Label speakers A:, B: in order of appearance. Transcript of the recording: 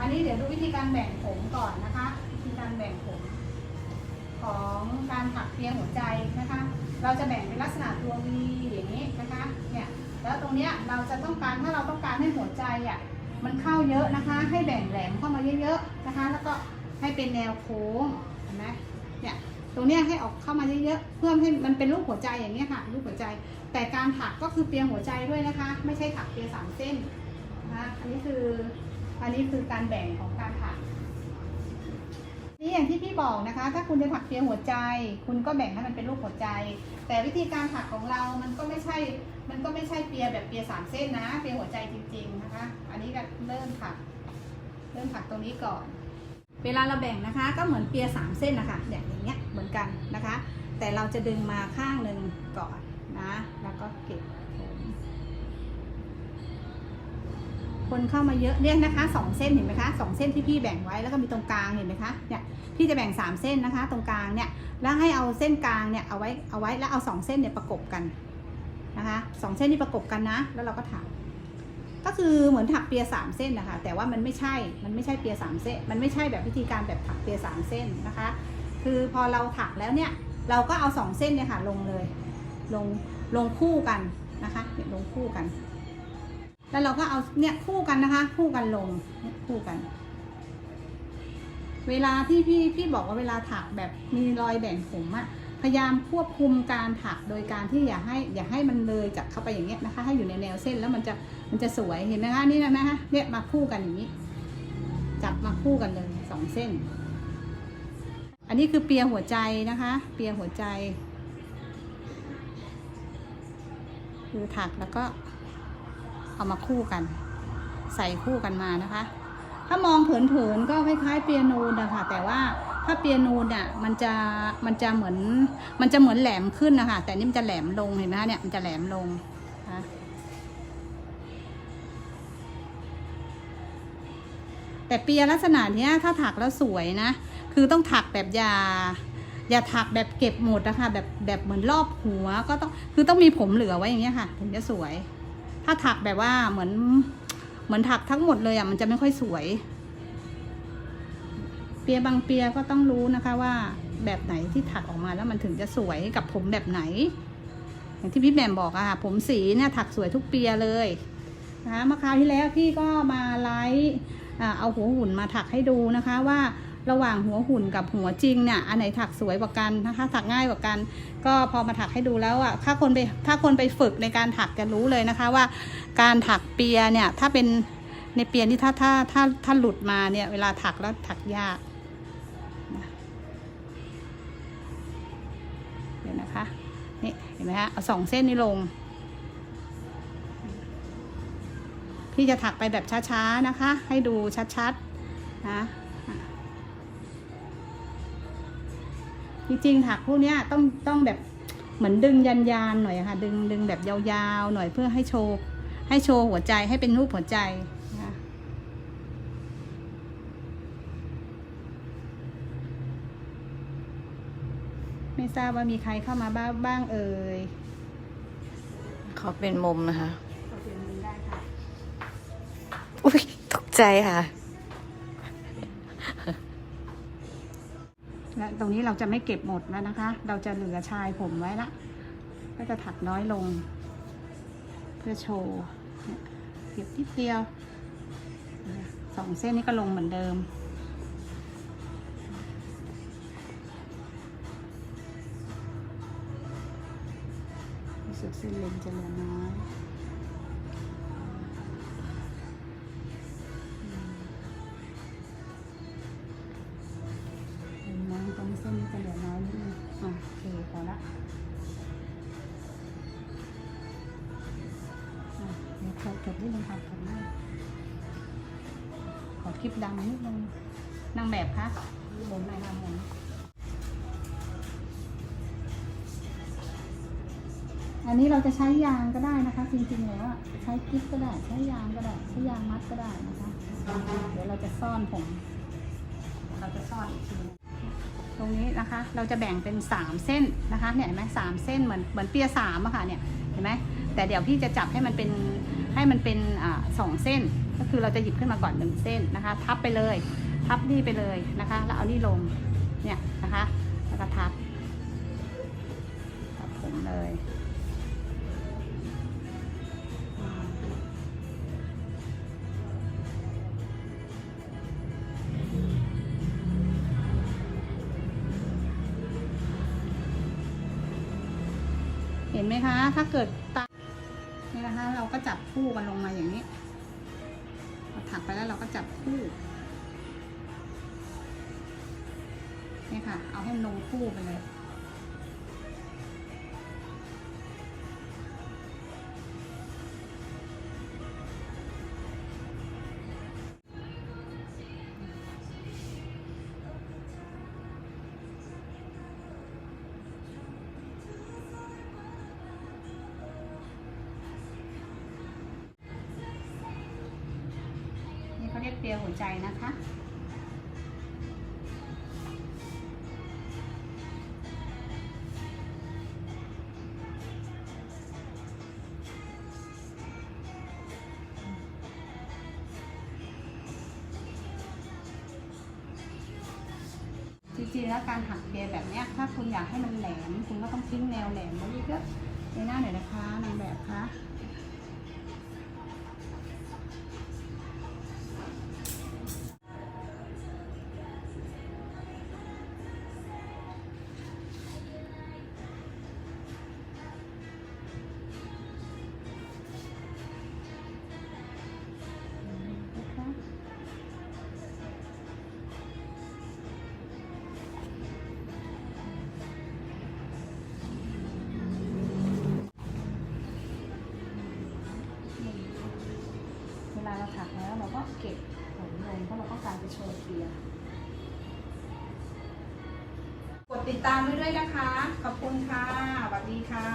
A: อันนี้เดี๋ยวดูวิธีการแบ่งผมก่อนนะคะ วิธีการแบ่งผม ของการถักเปียงหัวใจนะคะ เราจะแบ่งเป็นลักษณะตัววีอย่างนี้นะคะ เนี่ย แล้วตรงเนี้ยเราจะต้องการถ้าเราต้องการให้หัวใจอะมันเข้าเยอะนะคะ ให้แบ่งแหลมเข้ามาเยอะๆนะคะ แล้วก็ให้เป็นแนวโค้งเห็นไหม ตรงเนี้ยให้ออกเข้ามาเยอะๆเพื่อให้มันเป็นรูปหัวใจอย่างเนี้ยค่ะรูปหัวใจ แต่การถักก็คือเปียหัวใจด้วยนะคะ ไม่ใช่ถักเปียสามเส้นนะคะอันนี้คืออันนี้คือการแบ่งของการถักนี่อย่างที่พี่บอกนะคะ ถ้าคุณจะถักเปียหัวใจ คุณก็แบ่งให้มันเป็นรูปหัวใจ แต่วิธีการถักของเรา มันก็ไม่ใช่ มันก็ไม่ใช่เปียแบบเปียสามเส้นนะเปียหัวใจจริง ๆนะคะ อันนี้ก็เริ่มถัก เริ่มถักตรงนี้ก่อน เวลาเราแบ่งนะคะ ก็เหมือนเปียสามเส้นนะคะเนี่ยอย่างเงี้ย กันนะคะ แต่เราจะดึงมาข้างหนึ่งก่อนนะ แล้วก็เก็บผมคนเข้ามาเยอะเนี่ยนะคะสองเส้นเห็นไหมคะสองเส้นที่พี่แบ่งไว้แล้วก็มีตรงกลางเห็นไหมคะเนี่ยพี่จะแบ่งสามเส้นนะคะ ตรงกลางเนี่ยแล้วให้เอาเส้นกลางเนี่ยเอาไว้เอาไว้แล้วเอาสองเส้นเนี่ยประกบกันนะคะสองเส้นที่ประกบกันนะ แล้วเราก็ถัก ก็คือเหมือนถักเปียสามเส้นนะคะแต่ว่ามันไม่ใช่มันไม่ใช่เปียสามเส้น มันไม่ใช่แบบวิธีการแบบถักเปียสามเส้นนะคะ คือพอเราถักแล้วเนี่ย เราก็เอาสองเส้นเนี่ยค่ะลงเลย ลงลงคู่กันนะคะเนี่ยลงคู่กัน แล้วเราก็เอาเนี่ยคู่กันนะคะ คู่กันลงเนี่ยคู่กัน เวลาที่พี่พี่บอกว่าเวลาถักแบบมีรอยแบ่งผมอะพยายามควบคุมการถักโดยการที่อย่าให้อย่าให้มันเลยจากเข้าไปอย่างเงี้ยนะคะ ให้อยู่ในแนวเส้นแล้วมันจะมันจะสวยเห็นไหมคะนี่นะนะคะเนี่ยมาคู่กันอย่างนี้ จับมาคู่กันเลยสองเส้น อันนี้คือเปียหัวใจนะคะ เปียหัวใจ คือถักแล้วก็เอามาคู่กัน ใส่คู่กันมานะคะ ถ้ามองเผินๆก็คล้ายๆเปียโนนะคะแต่ว่าถ้าเปียโนน่ะมันจะมันจะเหมือนมันจะเหมือนแหลมขึ้นนะคะ แต่นี่มันจะแหลมลงเห็นไหมคะเนี่ยมันจะแหลมลงนะแต่เปียลักษณะเนี้ยถ้าถักแล้วสวยนะ คือต้องถักแบบอย่าอย่าถักแบบเก็บหมดนะคะแบบแบบเหมือนรอบหัวก็ต้องคือต้องมีผมเหลือไว้อย่างเงี้ยค่ะ ถึงจะสวย ถ้าถักแบบว่าเหมือนเหมือนถักทั้งหมดเลยอะมันจะไม่ค่อยสวย เปียบางเปียก็ต้องรู้นะคะว่าแบบไหนที่ถักออกมาแล้วมันถึงจะสวยกับผมแบบไหน อย่างที่พี่แหม่มบอกอะค่ะ ผมสีเนี่ยถักสวยทุกเปียเลยนะคะเมื่อคราวที่แล้วพี่ก็มาไลฟ์เอาหัวหุ่นมาถักให้ดูนะคะว่า ระหว่างหัวหุ่นกับหัวจริงเนี่ยอันไหนถักสวยกว่ากันนะคะ ถักง่ายกว่ากัน ก็พอมาถักให้ดูแล้วอะถ้าคนไปถ้าคนไปฝึกในการถักจะรู้เลยนะคะว่า การถักเปียเนี่ยถ้าเป็นในเปียนี่ถ้าถ้าถ้าถ้าหลุดมาเนี่ยเวลาถักแล้วถักยากเดี๋ยวนะคะนี่เห็นไหมคะเอาสองเส้นนี้ลงพี่จะถักไปแบบช้าๆนะคะ ให้ดูชัดๆนะ จริงๆถักพวกเนี้ยต้องต้องแบบเหมือนดึงยันยานๆหน่อยอะค่ะ ดึงดึงแบบยาวๆหน่อยเพื่อให้โชว์ให้โชว์หัวใจให้เป็นรูปหัวใจนะคะไม่ทราบว่ามีใครเข้ามาบ้างบ้างเอ่ย
B: เขาเป็นมุมนะคะ
A: ขอเปลี่ยนมือได้ค่ะ
B: อุ้ยตกใจค่ะ
A: และตรงนี้เราจะไม่เก็บหมดแล้วนะคะ เราจะเหลือชายผมไว้ละ ก็จะถักน้อยลง เพื่อโชว์เก็บนิดเดียวสองเส้นนี้ก็ลงเหมือนเดิม รู้สึกเส้นเล็งจะเหลือน้อย เดี๋ยวถอดถอดนิดนึงค่ะถอขอคลิปดังนิดนึงนางแบบคะหมุนหน่อยค่ะหมุนอันนี้เราจะใช้ยางก็ได้นะคะ จริงๆแล้วใช้กิ๊กก็ได้ใช้ยางก็ได้ใช้ยางมัดก็ได้นะคะ เดี๋ยวเราจะซ่อนผม เราจะซ่อนอีกทีตรงนี้นะคะ เราจะแบ่งเป็นสามเส้นนะคะเนี่ยเห็นไหมสามเส้นเหมือนเหมือนเปียสามอะค่ะเนี่ยเห็นไหมแต่เดี๋ยวพี่จะจับให้มันเป็น ให้มันเป็นอสองเส้น ก็คือเราจะหยิบขึ้นมาก่อนหนึ่งเส้นนะคะ ทับไปเลย ทับนี่ไปเลยนะคะ แล้วเอานี่ลง เนี่ยนะคะ แล้วก็ทับ ทับผมเลยเห็นไหมคะ ถ้าเกิดตา นี่นะคะเราก็จับคู่กันลงมาอย่างนี้เราถักไปแล้วเราก็จับคู่นี่ค่ะ เอาให้มันลงคู่ไปเลย เขาเรียกเปียหัวใจนะคะจริงๆแล้วการหักเปียแบบนี้ถ้าคุณอยากให้มันแหลม คุณก็ต้องทิ้งแนวแหลมไว้เยอะในหน้าหน่อยนะคะนางแบบคะนะคะ เก็บผลลงเพราะเราต้องการไปโชว์เกียร์กดติดตามไว้ด้วยนะคะ ขอบคุณค่ะสวัสดีค่ะ